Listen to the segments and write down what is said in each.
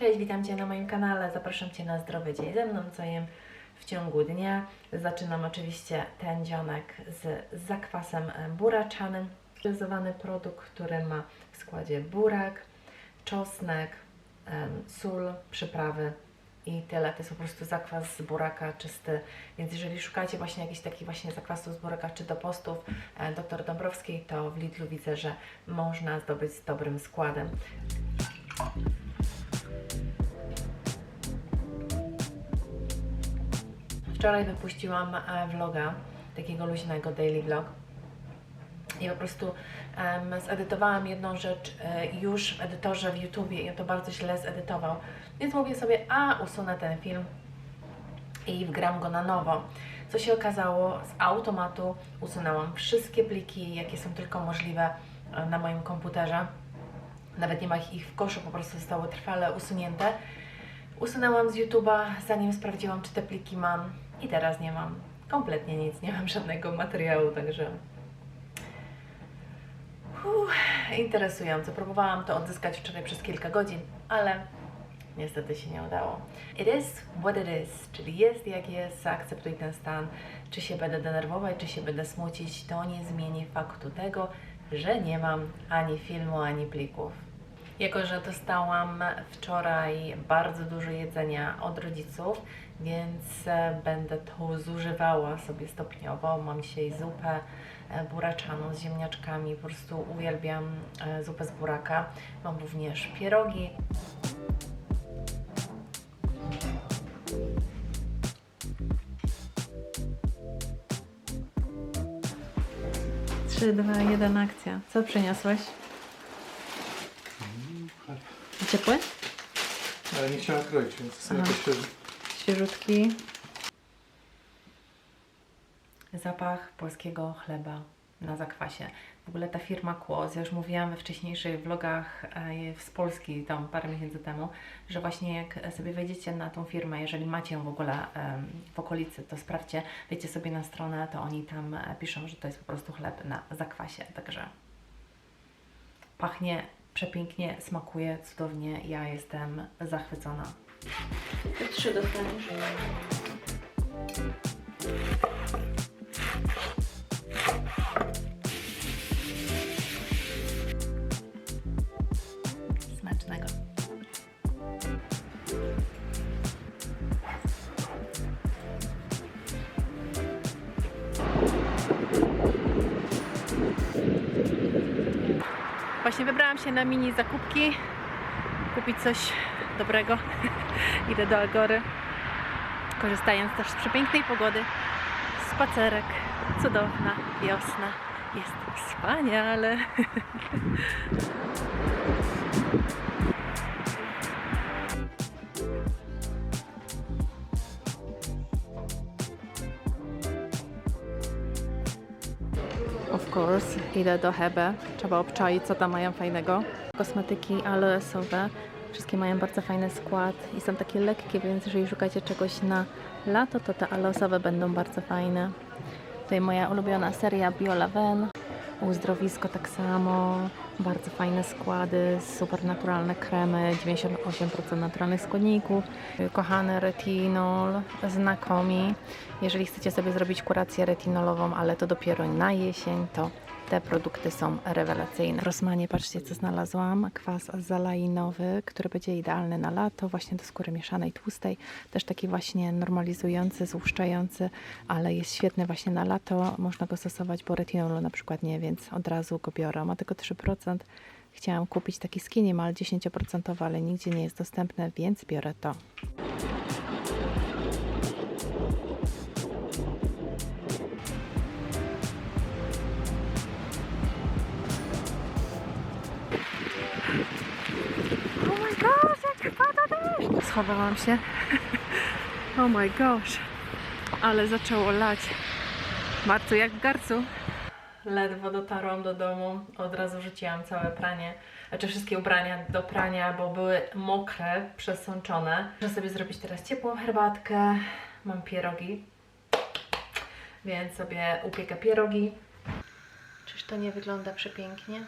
Cześć, witam Cię na moim kanale. Zapraszam Cię na zdrowy dzień ze mną, co jem w ciągu dnia. Zaczynam oczywiście ten dzionek z zakwasem buraczanym. Realizowany produkt, który ma w składzie burak, czosnek, sól, przyprawy i tyle. To jest po prostu zakwas z buraka czysty. Więc jeżeli szukacie właśnie jakichś takich właśnie zakwasów z buraka czy do postów e, dr Dąbrowskiej, to w Lidlu widzę, że można zdobyć z dobrym składem. Wczoraj wypuściłam e, vloga, takiego luźnego daily vlog. I po prostu em, zedytowałam jedną rzecz e, już w edytorze w YouTubie i on to bardzo źle zedytował. Więc mówię sobie, a usunę ten film i wgram go na nowo. Co się okazało, z automatu usunęłam wszystkie pliki, jakie są tylko możliwe e, na moim komputerze. Nawet nie ma ich w koszu, po prostu zostały trwale usunięte. Usunęłam z YouTube'a, zanim sprawdziłam, czy te pliki mam i teraz nie mam. Kompletnie nic, nie mam żadnego materiału, także Uff, interesujące. Próbowałam to odzyskać wczoraj przez kilka godzin, ale niestety się nie udało. It is what it is, czyli jest jak jest, zaakceptuj ten stan. Czy się będę denerwować, czy się będę smucić, to nie zmieni faktu tego, że nie mam ani filmu, ani plików. Jako, że dostałam wczoraj bardzo dużo jedzenia od rodziców, więc e, będę to zużywała sobie stopniowo. Mam dzisiaj zupę e, buraczaną z ziemniaczkami. Po prostu uwielbiam e, zupę z buraka. Mam również pierogi. Trzy, dwa, jeden, akcja. Co przyniosłeś? Ciepły? Ale nie chciałem kroić, więc sobie Aha. to świeży. Świeżutki. Zapach polskiego chleba na zakwasie. W ogóle ta firma Kłos, ja już mówiłam we wcześniejszych vlogach e, z Polski, tam parę miesięcy temu, że właśnie jak sobie wejdziecie na tą firmę, jeżeli macie ją w ogóle w okolicy, to sprawdźcie, wejdziecie sobie na stronę, to oni tam e, piszą, że to jest po prostu chleb na zakwasie, także pachnie przepięknie, smakuje cudownie, ja jestem zachwycona. Trzy dostaniesz. Właśnie wybrałam się na mini zakupki, kupić coś dobrego. Idę do Agory, korzystając też z przepięknej pogody. Spacerek, cudowna wiosna. Jest wspaniale. Of course, idę do Hebe. Trzeba obczaić, co tam mają fajnego. Kosmetyki aloesowe. Wszystkie mają bardzo fajny skład i są takie lekkie, więc jeżeli szukacie czegoś na lato, to te aloesowe będą bardzo fajne. Tutaj moja ulubiona seria Biolaven. Uzdrowisko tak samo. Bardzo fajne składy, super naturalne kremy, 98% naturalnych składników. Kochany retinol, znakomi. Jeżeli chcecie sobie zrobić kurację retinolową, ale to dopiero na jesień, to te produkty są rewelacyjne. Rosmanie patrzcie co znalazłam. Kwas zalainowy, który będzie idealny na lato, właśnie do skóry mieszanej, tłustej. Też taki właśnie normalizujący, złuszczający, ale jest świetny właśnie na lato. Można go stosować, bo retinolu na przykład nie, więc od razu go biorę. Ma tylko 3%. Chciałam kupić taki skinimal 10%, ale nigdzie nie jest dostępny, więc biorę to. Schowałam się. Oh my gosh. Ale zaczęło lać. Marcu jak w garcu. Ledwo dotarłam do domu, od razu rzuciłam całe pranie, znaczy wszystkie ubrania do prania, bo były mokre, przesączone. Muszę sobie zrobić teraz ciepłą herbatkę. Mam pierogi, więc sobie upiekę pierogi. Czyż to nie wygląda przepięknie?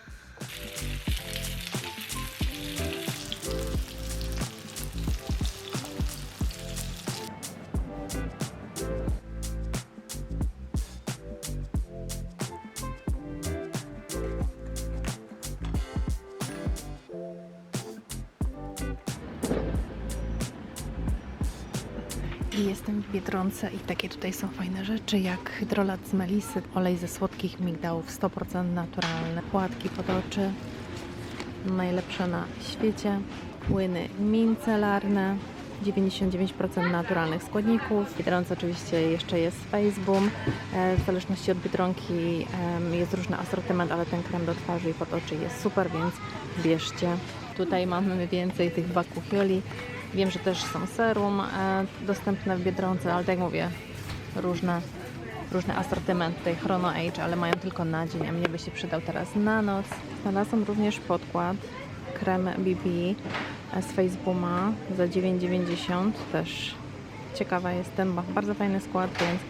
I jestem w Biedronce i takie tutaj są fajne rzeczy jak hydrolat z melisy, olej ze słodkich migdałów 100% naturalne, płatki pod oczy, najlepsze na świecie, płyny micelarne, 99% naturalnych składników. W Biedronce oczywiście jeszcze jest Faceboom. E, W zależności od Biedronki jest różny asortyment, ale ten krem do twarzy i pod oczy jest super, więc bierzcie. Tutaj mamy więcej tych bakuchioli. Wiem, że też są serum e, dostępne w Biedronce, ale tak jak mówię, różne, różny asortyment tutaj Chrono Age, ale mają tylko na dzień, a mnie by się przydał teraz na noc. Znalazłam również podkład krem BB z Facebooma za 9,90 też ciekawa jestem, bardzo fajny skład, więc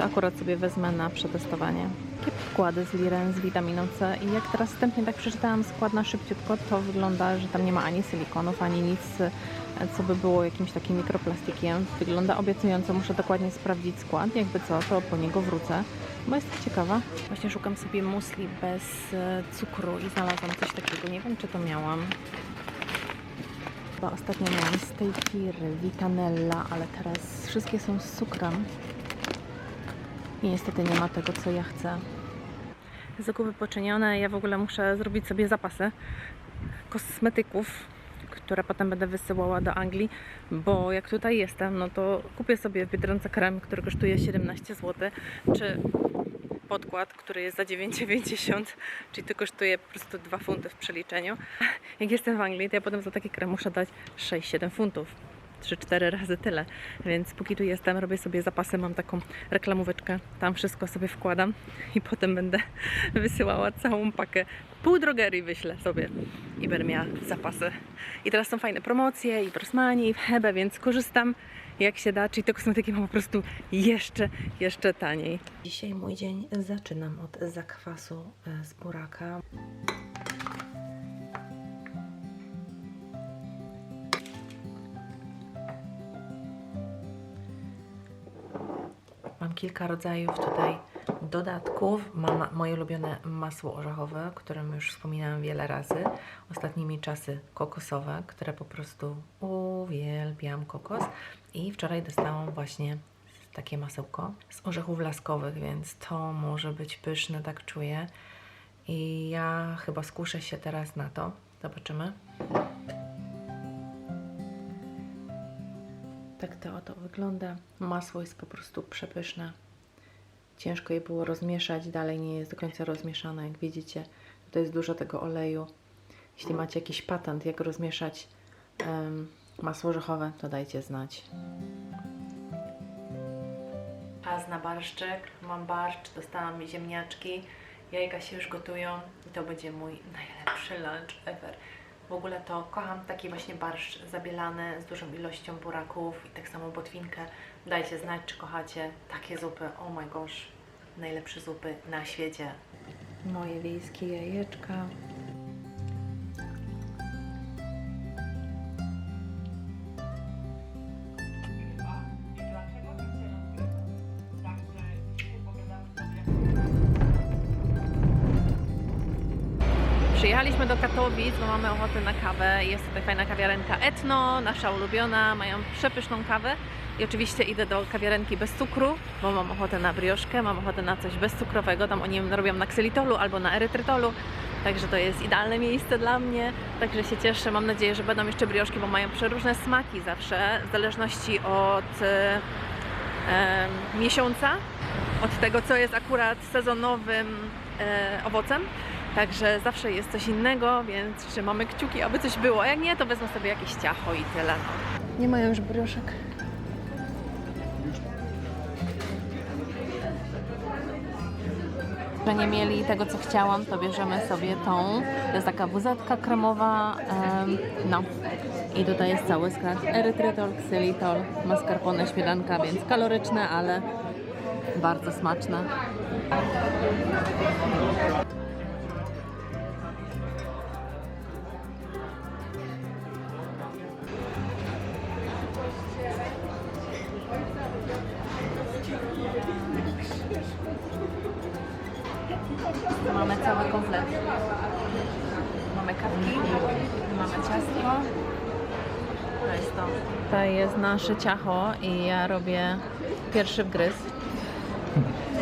to akurat sobie wezmę na przetestowanie. Takie podkłady z Liren z witaminą C i jak teraz wstępnie tak przeczytałam skład na szybciutko, to wygląda, że tam nie ma ani silikonów, ani nic, co by było jakimś takim mikroplastikiem. Wygląda obiecująco, muszę dokładnie sprawdzić skład, jakby co, to po niego wrócę, bo jestem ciekawa. Właśnie szukam sobie musli bez e, cukru i znalazłam coś takiego, nie wiem czy to miałam. Chyba ostatnio miałam z tej firy, Vitanella, ale teraz wszystkie są z cukrem. I niestety nie ma tego, co ja chcę. Zakupy poczynione. Ja w ogóle muszę zrobić sobie zapasy kosmetyków, które potem będę wysyłała do Anglii, bo jak tutaj jestem, no to kupię sobie w Biedronce krem, który kosztuje 17 zł, czy podkład, który jest za 9,90, czyli to kosztuje po prostu 2 funty w przeliczeniu. Jak jestem w Anglii, to ja potem za taki krem muszę dać 6-7 funtów. 3-4 razy tyle, więc póki tu jestem, robię sobie zapasy, mam taką reklamóweczkę, tam wszystko sobie wkładam i potem będę wysyłała całą pakę. Pół drogerii wyślę sobie i będę miała zapasy. I teraz są fajne promocje i w Rossmanie i w Hebe, więc korzystam jak się da, czyli te kosmetyki mam po prostu jeszcze, jeszcze taniej. Dzisiaj mój dzień zaczynam od zakwasu e, z buraka. Mam kilka rodzajów tutaj dodatków. Mam moje ulubione masło orzechowe, o którym już wspominałam wiele razy. Ostatnimi czasy kokosowe, które po prostu uwielbiam kokos. I wczoraj dostałam właśnie takie masełko z orzechów laskowych, więc to może być pyszne, tak czuję. I ja chyba skuszę się teraz na to. Zobaczymy. To oto wygląda. Masło jest po prostu przepyszne. Ciężko je było rozmieszać, dalej nie jest do końca rozmieszane, jak widzicie. Tutaj jest dużo tego oleju. Jeśli macie jakiś patent, jak rozmieszać em, masło orzechowe, to dajcie znać. Czas na barszczyk. Mam barszcz, dostałam ziemniaczki. Jajka się już gotują i to będzie mój najlepszy lunch ever. W ogóle to kocham taki właśnie barszcz zabielany z dużą ilością buraków i tak samo botwinkę. Dajcie znać, czy kochacie takie zupy. Oh my gosh, najlepsze zupy na świecie. Moje wiejskie jajeczka. Przyjechaliśmy do Katowic, bo mamy ochotę na kawę. Jest tutaj fajna kawiarenka Etno, nasza ulubiona. Mają przepyszną kawę. I oczywiście idę do kawiarenki bez cukru, bo mam ochotę na brioszkę, mam ochotę na coś bezcukrowego. Tam oni robią na ksylitolu albo na erytrytolu. Także to jest idealne miejsce dla mnie. Także się cieszę. Mam nadzieję, że będą jeszcze brioszki, bo mają przeróżne smaki zawsze, w zależności od e, e, miesiąca, od tego, co jest akurat sezonowym e, owocem. Także zawsze jest coś innego, więc trzymamy kciuki, aby coś było. A jak nie, to wezmę sobie jakieś ciacho i tyle. No. Nie mają już brioszek. Że nie mieli tego, co chciałam, to bierzemy sobie tą. To jest taka wuzetka kremowa. em, no. I tutaj jest cały skład. Erytrytol, ksylitol, mascarpone, śmietanka, więc kaloryczne, ale bardzo smaczne. Mamy cały komplet. Mamy kawki, mamy ciastko, To jest to. To jest nasze ciacho i ja robię pierwszy wgryz.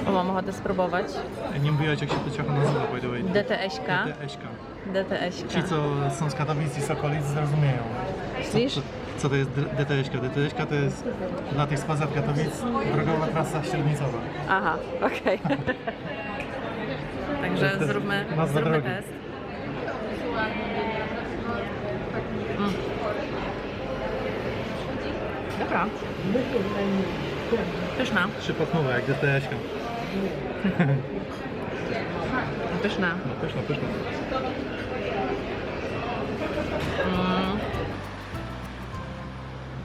Bo mam ochotę spróbować. Nie mówiłaś jak się to ciacho nazywa, by the way. DTS-ka. DTS-ka. DTS-ka. Ci, co są z Katowic i z okolic, zrozumieją. Co, Widzisz? co, co to jest DTS-ka? DTS-ka to jest dla tych spoza Katowic drogowa trasa średnicowa. Aha, okej. także zróbmy, zróbmy test. Mm. Dobra. Pyszna. Przypatnowa, jak desereśka. Pyszna. No, pyszna, pyszna. Mm.